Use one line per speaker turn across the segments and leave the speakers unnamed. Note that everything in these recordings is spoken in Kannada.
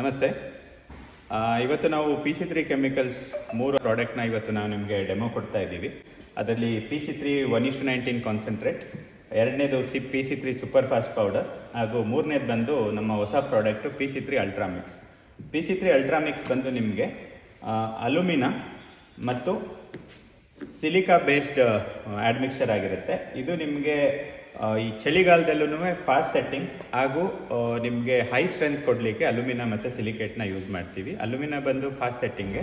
ನಮಸ್ತೆ. ಇವತ್ತು ನಾವು ಪಿ ಸಿ ತ್ರೀ ಕೆಮಿಕಲ್ಸ್ ಮೂರು ಪ್ರಾಡಕ್ಟ್ನ ಇವತ್ತು ನಾವು ನಿಮಗೆ ಡೆಮೋ ಕೊಡ್ತಾ ಇದ್ದೀವಿ. ಅದರಲ್ಲಿ P C three one is to nineteen concentrate ಎರಡನೇದು C P C three super fast powder ಹಾಗೂ ಮೂರನೇದು ಬಂದು ನಮ್ಮ ಹೊಸ product P C three Ultramix P C three Ultramix ಬಂದು ನಿಮಗೆ ಅಲುಮಿನ ಮತ್ತು ಸಿಲಿಕಾ ಬೇಸ್ಡ್ ಆಡ್ಮಿಕ್ಸರ್ ಆಗಿರುತ್ತೆ. ಇದು ನಿಮಗೆ ಈ ಚಳಿಗಾಲದಲ್ಲೂ ಫಾಸ್ಟ್ ಸೆಟ್ಟಿಂಗ್ ಹಾಗೂ ನಿಮಗೆ ಹೈ ಸ್ಟ್ರೆಂತ್ ಕೊಡಲಿಕ್ಕೆ ಅಲುಮಿನಾ ಮತ್ತು ಸಿಲಿಕೇಟ್ನ ಯೂಸ್ ಮಾಡ್ತೀವಿ. ಅಲುಮಿನಾ ಬಂದು ಫಾಸ್ಟ್ ಸೆಟ್ಟಿಂಗ್ಗೆ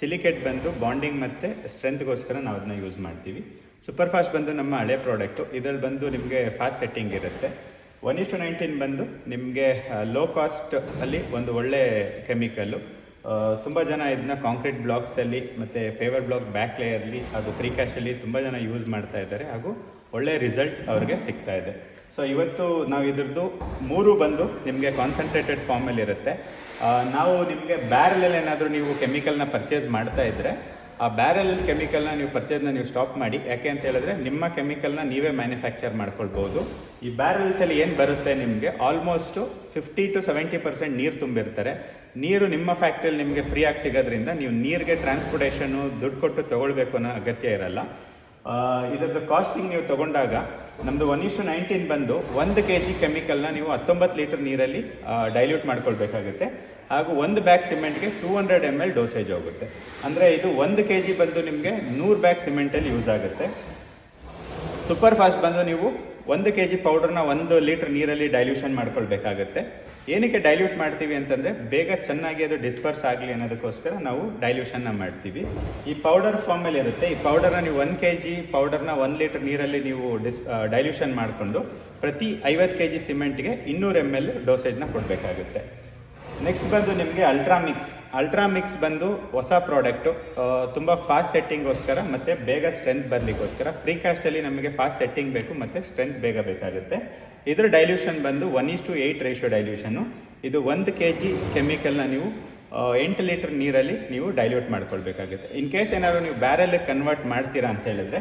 ಸಿಲಿಕೇಟ್ ಬಂದು ಬಾಂಡಿಂಗ್ ಮತ್ತು ಸ್ಟ್ರೆಂತ್ಗೋಸ್ಕರ ನಾವು ಅದನ್ನ ಯೂಸ್ ಮಾಡ್ತೀವಿ. ಸೂಪರ್ ಫಾಸ್ಟ್ ಬಂದು ನಮ್ಮ ಹಳೆ ಪ್ರಾಡಕ್ಟು ಇದರಲ್ಲಿ ಬಂದು ನಿಮಗೆ ಫಾಸ್ಟ್ ಸೆಟ್ಟಿಂಗ್ ಇರುತ್ತೆ. ಒನ್ ಇಷ್ಟು ನೈನ್ಟೀನ್ ಬಂದು ನಿಮಗೆ ಲೋ ಕಾಸ್ಟ್ ಅಲ್ಲಿ ಒಂದು ಒಳ್ಳೆ ಕೆಮಿಕಲ್ಲು ತುಂಬ ಜನ ಇದನ್ನ ಕಾಂಕ್ರೀಟ್ ಬ್ಲಾಕ್ಸಲ್ಲಿ ಮತ್ತು ಪೇವರ್ ಬ್ಲಾಕ್ ಬ್ಯಾಕ್ ಲೇಯರ್ಲಿ ಹಾಗೂ ಪ್ರಿಕ್ಯಾಶಲ್ಲಿ ತುಂಬ ಜನ ಯೂಸ್ ಮಾಡ್ತಾ ಇದ್ದಾರೆ ಹಾಗೂ ಒಳ್ಳೆ ರಿಸಲ್ಟ್ ಅವ್ರಿಗೆ ಸಿಗ್ತಾ ಇದೆ. ಸೊ ಇವತ್ತು ನಾವು ಇದ್ರದ್ದು ಮೂರು ಬಂದು ನಿಮಗೆ ಕಾನ್ಸಂಟ್ರೇಟೆಡ್ ಫಾರ್ಮಲ್ಲಿರುತ್ತೆ ನಾವು ನಿಮಗೆ ಬ್ಯಾರಲಲ್ಲಿ ಏನಾದರೂ ನೀವು ಕೆಮಿಕಲ್ನ ಪರ್ಚೇಸ್ ಮಾಡ್ತಾ ಇದ್ದರೆ ಆ ಬ್ಯಾರಲ್ ಕೆಮಿಕಲ್ನ ನೀವು ಪರ್ಚೇಸ್ನ ನೀವು ಸ್ಟಾಪ್ ಮಾಡಿ. ಯಾಕೆ ಅಂತ ಹೇಳಿದ್ರೆ ನಿಮ್ಮ ಕೆಮಿಕಲ್ನ ನೀವೇ ಮ್ಯಾನುಫ್ಯಾಕ್ಚರ್ ಮಾಡ್ಕೊಳ್ಬೋದು. ಈ ಬ್ಯಾರಲ್ಸಲ್ಲಿ ಏನು ಬರುತ್ತೆ ನಿಮಗೆ? Almost fifty to seventy percent ನೀರು ತುಂಬಿರ್ತಾರೆ. ನೀರು ನಿಮ್ಮ ಫ್ಯಾಕ್ಟ್ರಿಯಲ್ಲಿ ನಿಮಗೆ ಫ್ರೀಯಾಗಿ ಸಿಗೋದ್ರಿಂದ ನೀವು ನೀರಿಗೆ ಟ್ರಾನ್ಸ್ಪೋರ್ಟೇಷನು ದುಡ್ಡು ಕೊಟ್ಟು ತೊಗೊಳ್ಬೇಕು ಅನ್ನೋ ಅಗತ್ಯ ಇರಲ್ಲ. ಇದರದ್ದು ಕಾಸ್ಟಿಂಗ್ ನೀವು ತಗೊಂಡಾಗ ನಮ್ಮದು ಒನ್ ಇಶು ನೈನ್ಟೀನ್ ಬಂದು ಒಂದು ಕೆ ಜಿ ಕೆಮಿಕಲ್ನ ನೀವು ಹತ್ತೊಂಬತ್ತು ಲೀಟರ್ ನೀರಲ್ಲಿ ಡೈಲ್ಯೂಟ್ ಮಾಡ್ಕೊಳ್ಬೇಕಾಗುತ್ತೆ. ಹಾಗೂ ಒಂದು bag ಸಿಮೆಂಟ್ಗೆ two hundred M L dosage ಹೋಗುತ್ತೆ. ಅಂದರೆ ಇದು ಒಂದು ಕೆ ಜಿ ಬಂದು ನಿಮಗೆ ನೂರು ಬ್ಯಾಗ್ ಸಿಮೆಂಟಲ್ಲಿ ಯೂಸ್ ಆಗುತ್ತೆ. ಸೂಪರ್ ಫಾಸ್ಟ್ ಬಂದು ನೀವು ಒಂದು ಕೆ ಜಿ ಪೌಡರ್ನ ಒಂದು ಲೀಟ್ರ್ ನೀರಲ್ಲಿ ಡೈಲ್ಯೂಷನ್ ಮಾಡ್ಕೊಳ್ಬೇಕಾಗತ್ತೆ. ಏನಕ್ಕೆ ಡೈಲ್ಯೂಟ್ ಮಾಡ್ತೀವಿ ಅಂತಂದರೆ ಬೇಗ ಚೆನ್ನಾಗಿ ಅದು ಡಿಸ್ಪರ್ಸ್ ಆಗಲಿ ಅನ್ನೋದಕ್ಕೋಸ್ಕರ ನಾವು ಡೈಲ್ಯೂಷನ್ನ ಮಾಡ್ತೀವಿ. ಈ ಪೌಡರ್ ಫಾರ್ಮಲ್ಲಿ ಇರುತ್ತೆ. ಈ ಪೌಡರ್ನ ನೀವು ಒಂದು ಕೆ ಜಿ ಪೌಡರ್ನ ಒಂದು ಲೀಟ್ರ್ ನೀರಲ್ಲಿ ನೀವು ಡಿಸ್ ಡೈಲ್ಯೂಷನ್ ಮಾಡಿಕೊಂಡು ಪ್ರತಿ ಐವತ್ತು ಕೆ ಜಿ ಸಿಮೆಂಟ್ಗೆ ಇನ್ನೂರು ಎಂ ಎಲ್ ಡೋಸೇಜ್ನ ಕೊಡಬೇಕಾಗುತ್ತೆ. ನೆಕ್ಸ್ಟ್ ಬಂದು ನಿಮಗೆ ಅಲ್ಟ್ರಾಮಿಕ್ಸ್ ಅಲ್ಟ್ರಾಮಿಕ್ಸ್ ಬಂದು ಹೊಸ ಪ್ರಾಡಕ್ಟು ತುಂಬ ಫಾಸ್ಟ್ ಸೆಟ್ಟಿಂಗೋಸ್ಕರ ಮತ್ತು ಬೇಗ ಸ್ಟ್ರೆಂತ್ ಬರಲಿಕ್ಕೋಸ್ಕರ. ಪ್ರೀಕಾಸ್ಟಲ್ಲಿ ನಮಗೆ ಫಾಸ್ಟ್ ಸೆಟ್ಟಿಂಗ್ ಬೇಕು ಮತ್ತು ಸ್ಟ್ರೆಂತ್ ಬೇಗ ಬೇಕಾಗುತ್ತೆ. ಇದರ ಡೈಲ್ಯೂಷನ್ ಬಂದು one is eight ratio dilution ಇದು ಒಂದು ಕೆ ಜಿ ಕೆಮಿಕಲ್ನ ನೀವು ಎಂಟು ಲೀಟ್ರ್ ನೀರಲ್ಲಿ ನೀವು ಡೈಲ್ಯೂಟ್ ಮಾಡ್ಕೊಳ್ಬೇಕಾಗುತ್ತೆ. ಇನ್ ಕೇಸ್ ಏನಾದ್ರು ನೀವು ಬ್ಯಾರಲ್ಗೆ ಕನ್ವರ್ಟ್ ಮಾಡ್ತೀರಾ ಅಂತ ಹೇಳಿದ್ರೆ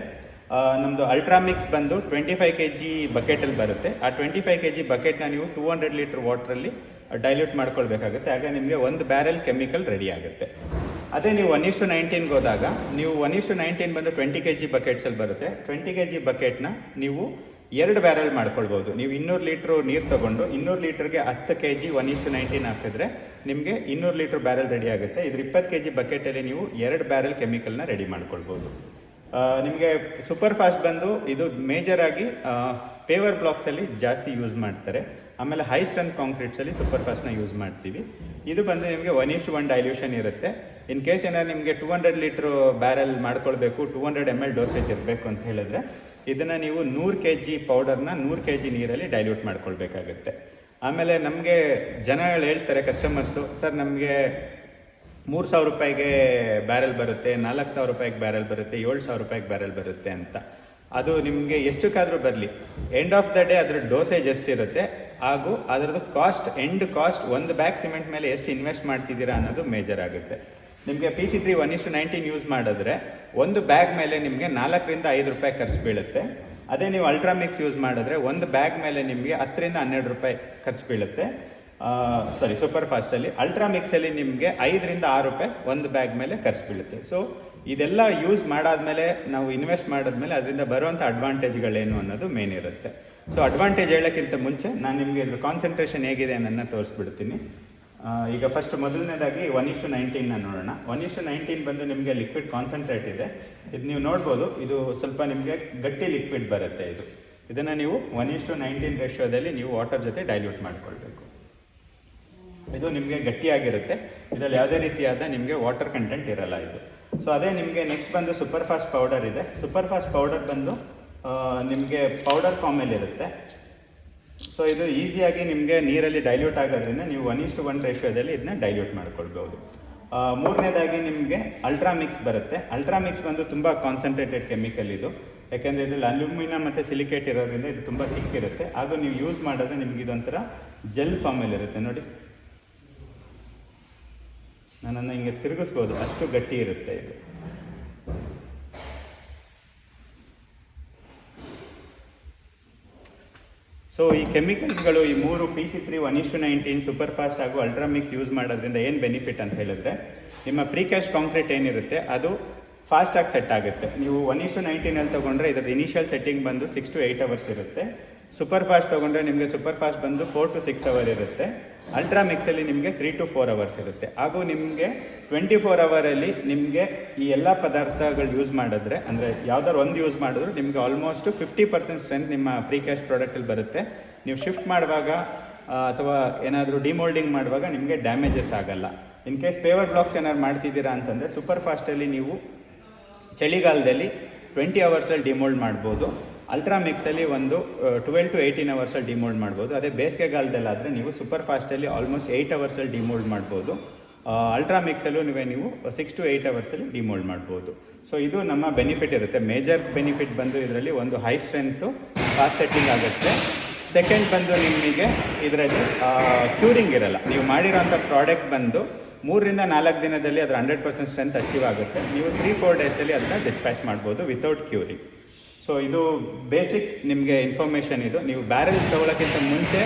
ನಮ್ಮದು ಅಲ್ಟ್ರಾಮಿಕ್ಸ್ ಬಂದು ಟ್ವೆಂಟಿ ಫೈವ್ ಕೆ ಜಿ ಬಕೆಟಲ್ಲಿ ಬರುತ್ತೆ. ಆ ಟ್ವೆಂಟಿ ಫೈವ್ ಕೆ ಜಿ ಬಕೆಟ್ನ ನೀವು ಟೂ ಹಂಡ್ರೆಡ್ ಲೀಟ್ರ್ ವಾಟ್ರಲ್ಲಿ ಡೈಲ್ಯೂಟ್ ಮಾಡ್ಕೊಳ್ಬೇಕಾಗುತ್ತೆ. ಆಗ ನಿಮಗೆ ಒಂದು ಬ್ಯಾರೆಲ್ ಕೆಮಿಕಲ್ ರೆಡಿ ಆಗುತ್ತೆ. ಅದೇ ನೀವು ಒನ್ ಇಷ್ಟು ನೈನ್ಟೀನ್ಗೆ ಹೋದಾಗ, ನೀವು ಒನ್ ಇಷ್ಟು ನೈನ್ಟೀನ್ ಬಂದು ಟ್ವೆಂಟಿ ಕೆ ಜಿ ಬಕೆಟ್ಸಲ್ಲಿ ಬರುತ್ತೆ. ಟ್ವೆಂಟಿ ಕೆ ಜಿ ಬಕೆಟ್ನ ನೀವು ಎರಡು ಬ್ಯಾರಲ್ ಮಾಡ್ಕೊಳ್ಬೋದು. ನೀವು ಇನ್ನೂರು ಲೀಟ್ರು ನೀರು ತಗೊಂಡು ಇನ್ನೂರು ಲೀಟ್ರಿಗೆ ಹತ್ತು K G one is to nineteen ಹಾಕಿದ್ರೆ ನಿಮಗೆ ಇನ್ನೂರು ಲೀಟ್ರ್ ಬ್ಯಾರಲ್ ರೆಡಿ ಆಗುತ್ತೆ. ಇದ್ರ ಇಪ್ಪತ್ತು ಕೆ ಜಿ ಬಕೆಟಲ್ಲಿ ನೀವು ಎರಡು ಬ್ಯಾರಲ್ ಕೆಮಿಕಲ್ನ ರೆಡಿ ಮಾಡ್ಕೊಳ್ಬೋದು. ನಿಮಗೆ ಸೂಪರ್ ಫಾಸ್ಟ್ ಬಂದು ಇದು ಮೇಜರಾಗಿ ಪೇವರ್ ಬ್ಲಾಕ್ಸಲ್ಲಿ ಜಾಸ್ತಿ ಯೂಸ್ ಮಾಡ್ತಾರೆ. ಆಮೇಲೆ ಹೈ ಸ್ಟ್ರೆಂತ್ ಕಾಂಕ್ರೀಟ್ಸಲ್ಲಿ ಸೂಪರ್ ಫಾಸ್ಟ್ನ ಯೂಸ್ ಮಾಡ್ತೀವಿ. ಇದು ಬಂದು ನಿಮಗೆ ಒನ್ ಇಷ್ಟು ಒನ್ ಡೈಲ್ಯೂಷನ್ ಇರುತ್ತೆ. ಇನ್ ಕೇಸ್ ಏನಾದ್ರು ನಿಮಗೆ ಟೂ ಹಂಡ್ರೆಡ್ ಲೀಟ್ರ್ ಬ್ಯಾರಲ್ ಮಾಡ್ಕೊಳ್ಬೇಕು two hundred M L dosage ಇರಬೇಕು ಅಂತ ಹೇಳಿದ್ರೆ, ಇದನ್ನು ನೀವು ನೂರು ಕೆ ಜಿ ಪೌಡರ್ನ ನೂರು ಕೆ ಜಿ ನೀರಲ್ಲಿ ಡೈಲ್ಯೂಟ್ ಮಾಡ್ಕೊಳ್ಬೇಕಾಗುತ್ತೆ. ಆಮೇಲೆ ನಮಗೆ ಜನಗಳು ಹೇಳ್ತಾರೆ ಕಸ್ಟಮರ್ಸು ಸರ್ ನಮಗೆ ಮೂರು ಸಾವಿರ ರೂಪಾಯಿಗೆ ಬ್ಯಾರೆಲ್ ಬರುತ್ತೆ, ನಾಲ್ಕು ಸಾವಿರ ರೂಪಾಯಿಗೆ ಬ್ಯಾರೆಲ್ ಬರುತ್ತೆ, ಏಳು ಸಾವಿರ ರೂಪಾಯಿಗೆ ಬ್ಯಾರೆಲ್ ಬರುತ್ತೆ ಅಂತ. ಅದು ನಿಮಗೆ ಎಷ್ಟಕ್ಕಾದರೂ ಬರಲಿ. ಎಂಡ್ ಆಫ್ ದ ಡೇ ಅದರ ಡೋಸೇಜ್ ಎಷ್ಟಿರುತ್ತೆ? ಹಾಗೂ ಅದರದ್ದು ಕಾಸ್ಟ್ ಎಂಡ್ ಕಾಸ್ಟ್ ಒಂದು ಬ್ಯಾಗ್ ಸಿಮೆಂಟ್ ಮೇಲೆ ಎಷ್ಟು ಇನ್ವೆಸ್ಟ್ ಮಾಡ್ತಿದ್ದೀರಾ ಅನ್ನೋದು ಮೇಜರ್ ಆಗುತ್ತೆ. ನಿಮಗೆ P C three one is to nineteen use ಮಾಡಿದ್ರೆ ಒಂದು ಬ್ಯಾಗ್ ಮೇಲೆ ನಿಮಗೆ ನಾಲ್ಕರಿಂದ ಐದು ರೂಪಾಯಿ ಖರ್ಚು ಬೀಳುತ್ತೆ. ಅದೇ ನೀವು ಅಲ್ಟ್ರಾಮಿಕ್ಸ್ ಯೂಸ್ ಮಾಡಿದ್ರೆ ಒಂದು ಬ್ಯಾಗ್ ಮೇಲೆ ನಿಮಗೆ ಹತ್ತರಿಂದ ಹನ್ನೆರಡು ರೂಪಾಯಿ ಖರ್ಚು ಬೀಳುತ್ತೆ. ಸಾರಿ ಸೂಪರ್ ಫಾಸ್ಟಲ್ಲಿ ಅಲ್ಟ್ರಾ ಮಿಕ್ಸಲ್ಲಿ ನಿಮಗೆ ಐದರಿಂದ ಆರು ರೂಪಾಯಿ ಒಂದು ಬ್ಯಾಗ್ ಮೇಲೆ ಖರ್ಚು ಬೀಳುತ್ತೆ. ಸೊ ಇದೆಲ್ಲ ಯೂಸ್ ಮಾಡಾದ್ಮೇಲೆ, ನಾವು ಇನ್ವೆಸ್ಟ್ ಮಾಡಿದ್ಮೇಲೆ ಅದರಿಂದ ಬರುವಂಥ ಅಡ್ವಾಂಟೇಜ್ಗಳೇನು ಅನ್ನೋದು ಮೇನ್ ಇರುತ್ತೆ. ಸೊ ಅಡ್ವಾಂಟೇಜ್ ಹೇಳೋಕ್ಕಿಂತ ಮುಂಚೆ ನಾನು ನಿಮಗೆ ಇದ್ರ ಕಾನ್ಸಂಟ್ರೇಷನ್ ಹೇಗಿದೆ ಅನ್ನೋದನ್ನ ತೋರಿಸ್ಬಿಡ್ತೀನಿ. ಈಗ ಫಸ್ಟ್ ಮೊದಲನೇದಾಗಿ ಒನ್ ಇಷ್ಟು ನೈನ್ಟೀನ್ನ ನೋಡೋಣ. ಒನ್ ಇಷ್ಟು ನೈನ್ಟೀನ್ ಬಂದು ನಿಮಗೆ ಲಿಕ್ವಿಡ್ ಕಾನ್ಸಂಟ್ರೇಟ್ ಇದೆ. ಇದು ನೀವು ನೋಡ್ಬೋದು, ಇದು ಸ್ವಲ್ಪ ನಿಮಗೆ ಗಟ್ಟಿ ಲಿಕ್ವಿಡ್ ಬರುತ್ತೆ ಇದು. ಇದನ್ನು ನೀವು ಒನ್ ಇಷ್ಟು ನೈನ್ಟೀನ್ ರೇಷಿಯೋದಲ್ಲಿ ನೀವು ವಾಟರ್ ಜೊತೆ ಡೈಲ್ಯೂಟ್ ಮಾಡಿಕೊಳ್ಬೇಕು. ಇದು ನಿಮಗೆ ಗಟ್ಟಿಯಾಗಿರುತ್ತೆ. ಇದರಲ್ಲಿ ಯಾವುದೇ ರೀತಿಯಾದ ನಿಮಗೆ ವಾಟರ್ ಕಂಟೆಂಟ್ ಇರಲ್ಲ ಇದು. ಸೊ ಅದೇ ನಿಮಗೆ ನೆಕ್ಸ್ಟ್ ಬಂದು ಸೂಪರ್ ಫಾಸ್ಟ್ ಪೌಡರ್ ಇದೆ. ಸೂಪರ್ ಫಾಸ್ಟ್ ಪೌಡರ್ ಬಂದು ನಿಮಗೆ ಪೌಡರ್ ಫಾರ್ಮಲ್ಲಿ ಇರುತ್ತೆ. ಸೊ ಇದು ಈಸಿಯಾಗಿ ನಿಮಗೆ ನೀರಲ್ಲಿ ಡೈಲ್ಯೂಟ್ ಆಗೋದ್ರಿಂದ ನೀವು ಒನ್ ಇಷ್ಟು ಒನ್ ರೇಷಿಯೋದಲ್ಲಿ ಇದನ್ನ ಡೈಲ್ಯೂಟ್ ಮಾಡ್ಕೊಳ್ಬೋದು ಮೂರನೇದಾಗಿ ನಿಮಗೆ ಅಲ್ಟ್ರಾ ಮಿಕ್ಸ್ ಬರುತ್ತೆ. ಅಲ್ಟ್ರಾ ಮಿಕ್ಸ್ ಬಂದು ತುಂಬ ಕಾನ್ಸಂಟ್ರೇಟೆಡ್ ಕೆಮಿಕಲ್ ಇದು. ಯಾಕೆಂದರೆ ಇದರಲ್ಲಿ ಅಲ್ಯೂಮಿನಿಯಂ ಮತ್ತು ಸಿಲಿಕೇಟ್ ಇರೋದ್ರಿಂದ ಇದು ತುಂಬ ಥಿಕ್ ಇರುತ್ತೆ. ಹಾಗೂ ನೀವು ಯೂಸ್ ಮಾಡಿದ್ರೆ ನಿಮ್ಗೆ ಇದೊಂಥರ ಜೆಲ್ ಫಾರ್ಮಲ್ಲಿ ಇರುತ್ತೆ. ನೋಡಿ. ನನ್ನನ್ನು ಹಿಂಗೆ ತಿರುಗಿಸ್ಬೋದು. ಅಷ್ಟು ಗಟ್ಟಿ ಇರುತ್ತೆ ಇದು. ಸೊ ಈ ಕೆಮಿಕಲ್ಸ್ಗಳು ಈ ಮೂರು P C three one is to nineteen super fast ಹಾಗೂ ಅಲ್ಟ್ರಾಮಿಕ್ಸ್ ಯೂಸ್ ಮಾಡೋದ್ರಿಂದ ಏನು ಬೆನಿಫಿಟ್ ಅಂತ ಹೇಳಿದ್ರೆ, ನಿಮ್ಮ ಪ್ರೀಕ್ಯಾಸ್ಟ್ ಕಾಂಕ್ರೀಟ್ ಏನಿರುತ್ತೆ, ಅದು ಫಾಸ್ಟಾಗಿ ಸೆಟ್ ಆಗುತ್ತೆ. ನೀವು ಒನ್ ಇಶ್ಯೂ ನೈನ್ಟೀನಲ್ಲಿ ತೊಗೊಂಡ್ರೆ ಇದ್ರದ್ದು ಇನಿಷಿಯಲ್ ಸೆಟ್ಟಿಂಗ್ ಬಂದು ಸಿಕ್ಸ್ ಟು ಏಯ್ಟ್ ಅವರ್ಸ್ ಇರುತ್ತೆ. ಸೂಪರ್ ಫಾಸ್ಟ್ ತೊಗೊಂಡ್ರೆ ನಿಮಗೆ ಸೂಪರ್ ಫಾಸ್ಟ್ ಬಂದು ಫೋರ್ ಟು ಸಿಕ್ಸ್ ಅವರ್ ಇರುತ್ತೆ. ಅಲ್ಟ್ರಾ ಮಿಕ್ಸಲ್ಲಿ ನಿಮಗೆ ತ್ರೀ ಟು ಫೋರ್ ಅವರ್ಸ್ ಇರುತ್ತೆ. ಹಾಗೂ ನಿಮಗೆ ಟ್ವೆಂಟಿ ಫೋರ್ ಅವರಲ್ಲಿ ನಿಮಗೆ ಈ ಎಲ್ಲ ಪದಾರ್ಥಗಳು ಯೂಸ್ ಮಾಡಿದ್ರೆ, ಅಂದರೆ ಯಾವ್ದಾದ್ರು ಒಂದು ಯೂಸ್ ಮಾಡಿದ್ರು ನಿಮಗೆ ಆಲ್ಮೋಸ್ಟ್ ಫಿಫ್ಟಿ ಪರ್ಸೆಂಟ್ ಸ್ಟ್ರೆಂತ್ ನಿಮ್ಮ ಪ್ರೀ ಕ್ಯಾಶ್ ಪ್ರಾಡಕ್ಟಲ್ಲಿ ಬರುತ್ತೆ. ನೀವು ಶಿಫ್ಟ್ ಮಾಡುವಾಗ ಅಥವಾ ಏನಾದರೂ ಡಿಮೋಲ್ಡಿಂಗ್ ಮಾಡುವಾಗ ನಿಮಗೆ ಡ್ಯಾಮೇಜಸ್ ಆಗಲ್ಲ. ಇನ್ ಕೇಸ್ ಪೇವರ್ ಬ್ಲಾಕ್ಸ್ ಏನಾದ್ರು ಮಾಡ್ತಿದ್ದೀರಾ ಅಂತಂದರೆ ಸೂಪರ್ ಫಾಸ್ಟಲ್ಲಿ ನೀವು ಚಳಿಗಾಲದಲ್ಲಿ ಟ್ವೆಂಟಿ ಅವರ್ಸಲ್ಲಿ ಡಿಮೋಲ್ಡ್ ಮಾಡ್ಬೋದು. ಅಲ್ಟ್ರಾ ಮಿಕ್ಸಲ್ಲಿ ಒಂದು ಟ್ವೆಲ್ ಟು ಏಯ್ಟೀನ್ ಅವರ್ಸಲ್ಲಿ ಡಿಮೋಲ್ಡ್ ಮಾಡ್ಬೋದು. ಅದೇ ಬೇಸಿಗೆಗಾಲದಲ್ಲಾದರೆ ನೀವು ಸೂಪರ್ ಫಾಸ್ಟಲ್ಲಿ ಆಲ್ಮೋಸ್ಟ್ ಏಯ್ಟ್ ಅವರ್ಸಲ್ಲಿ ಡಿಮೋಲ್ಡ್ ಮಾಡ್ಬೋದು. ಅಲ್ಟ್ರಾ ಮಿಕ್ಸಲ್ಲೂ ನೀವೇ ನೀವು ಸಿಕ್ಸ್ ಟು ಏಯ್ಟ್ ಅವರ್ಸಲ್ಲಿ ಡಿಮೋಲ್ಡ್ ಮಾಡ್ಬೋದು. ಸೊ ಇದು ನಮ್ಮ ಬೆನಿಫಿಟ್ ಇರುತ್ತೆ. ಮೇಜರ್ ಬೆನಿಫಿಟ್ ಬಂದು ಇದರಲ್ಲಿ ಒಂದು ಹೈ ಸ್ಟ್ರೆಂತು ಫಾಸ್ಟ್ ಸೆಟ್ಟಿಂಗ್ ಆಗುತ್ತೆ. ಸೆಕೆಂಡ್ ಬಂದು ನಿಮಗೆ ಇದರಲ್ಲಿ ಕ್ಯೂರಿಂಗ್ ಇರಲ್ಲ. ನೀವು ಮಾಡಿರೋಂಥ ಪ್ರಾಡಕ್ಟ್ ಬಂದು ಮೂರರಿಂದ ನಾಲ್ಕು ದಿನದಲ್ಲಿ ಅದರ ಹಂಡ್ರೆಡ್ ಪರ್ಸೆಂಟ್ ಸ್ಟ್ರೆಂತ್ ಅಚೀವ್ ಆಗುತ್ತೆ. ನೀವು ತ್ರೀ ಫೋರ್ ಡೇಸಲ್ಲಿ ಅದನ್ನ ಡಿಸ್ಪ್ಯಾಚ್ ಮಾಡ್ಬೋದು ವಿತೌಟ್ ಕ್ಯೂರಿಂಗ್ ಸೊ ಇದು ಬೇಸಿಕ್ ನಿಮಗೆ ಇನ್ಫಾರ್ಮೇಷನ್ ಇದು. ನೀವು ಬ್ಯಾರೆಲ್ಸ್ ತಗೊಳ್ಳೋಕ್ಕಿಂತ ಮುಂಚೆ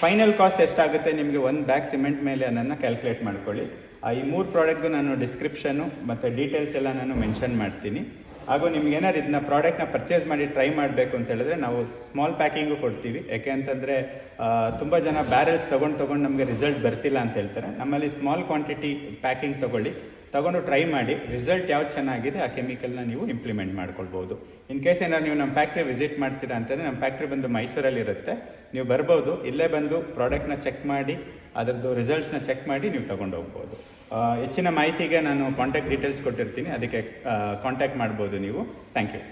ಫೈನಲ್ ಕಾಸ್ಟ್ ಎಷ್ಟಾಗುತ್ತೆ ನಿಮಗೆ ಒಂದು ಬ್ಯಾಗ್ ಸಿಮೆಂಟ್ ಮೇಲೆ ಅದನ್ನು ಕ್ಯಾಲ್ಕುಲೇಟ್ ಮಾಡ್ಕೊಳ್ಳಿ. ಆ, ಈ ಮೂರು ಪ್ರಾಡಕ್ಟ್ದು ನಾನು ಡಿಸ್ಕ್ರಿಪ್ಷನ್ನು ಮತ್ತು ಡೀಟೇಲ್ಸ್ ಎಲ್ಲ ನಾನು ಮೆನ್ಷನ್ ಮಾಡ್ತೀನಿ. ಹಾಗೂ ನಿಮ್ಗೆ ಏನಾದ್ರು ಇದನ್ನ ಪ್ರಾಡಕ್ಟ್ನ ಪರ್ಚೇಸ್ ಮಾಡಿ ಟ್ರೈ ಮಾಡಬೇಕು ಅಂತ ಹೇಳಿದ್ರೆ ನಾವು ಸ್ಮಾಲ್ ಪ್ಯಾಕಿಂಗು ಕೊಡ್ತೀವಿ. ಯಾಕೆ ಅಂತಂದರೆ ತುಂಬ ಜನ ಬ್ಯಾರೆಲ್ಸ್ ತೊಗೊಂಡು ತೊಗೊಂಡು ನಮಗೆ ರಿಸಲ್ಟ್ ಬರ್ತಿಲ್ಲ ಅಂತ ಹೇಳ್ತಾರೆ. ನಮ್ಮಲ್ಲಿ ಸ್ಮಾಲ್ ಕ್ವಾಂಟಿಟಿ ಪ್ಯಾಕಿಂಗ್ ತೊಗೊಳ್ಳಿ. ತೊಗೊಂಡು ಟ್ರೈ ಮಾಡಿ ರಿಸಲ್ಟ್ ಯಾವ್ದು ಚೆನ್ನಾಗಿದೆ, ಆ ಕೆಮಿಕಲ್ನ ನೀವು ಇಂಪ್ಲಿಮೆಂಟ್ ಮಾಡ್ಕೊಳ್ಬೋದು. ಇನ್ ಕೇಸ್ ಏನಾದ್ರು ನೀವು ನಮ್ಮ ಫ್ಯಾಕ್ಟ್ರಿ ವಿಸಿಟ್ ಮಾಡ್ತೀರಾ ಅಂತಂದರೆ ನಮ್ಮ ಫ್ಯಾಕ್ಟ್ರಿ ಬಂದು ಮೈಸೂರಲ್ಲಿ ಇರುತ್ತೆ. ನೀವು ಬರ್ಬೋದು, ಇಲ್ಲೇ ಬಂದು ಪ್ರಾಡಕ್ಟ್ನ ಚೆಕ್ ಮಾಡಿ, ಅದರದ್ದು ರಿಸಲ್ಟ್ಸ್ನ ಚೆಕ್ ಮಾಡಿ ನೀವು ತಗೊಂಡು ಹೋಗ್ಬೋದು. ಹೆಚ್ಚಿನ ಮಾಹಿತಿಗೆ ನಾನು ಕಾಂಟ್ಯಾಕ್ಟ್ ಡೀಟೇಲ್ಸ್ ಕೊಟ್ಟಿರ್ತೀನಿ, ಅದಕ್ಕೆ ಕಾಂಟ್ಯಾಕ್ಟ್ ಮಾಡ್ಬೋದು ನೀವು. Thank you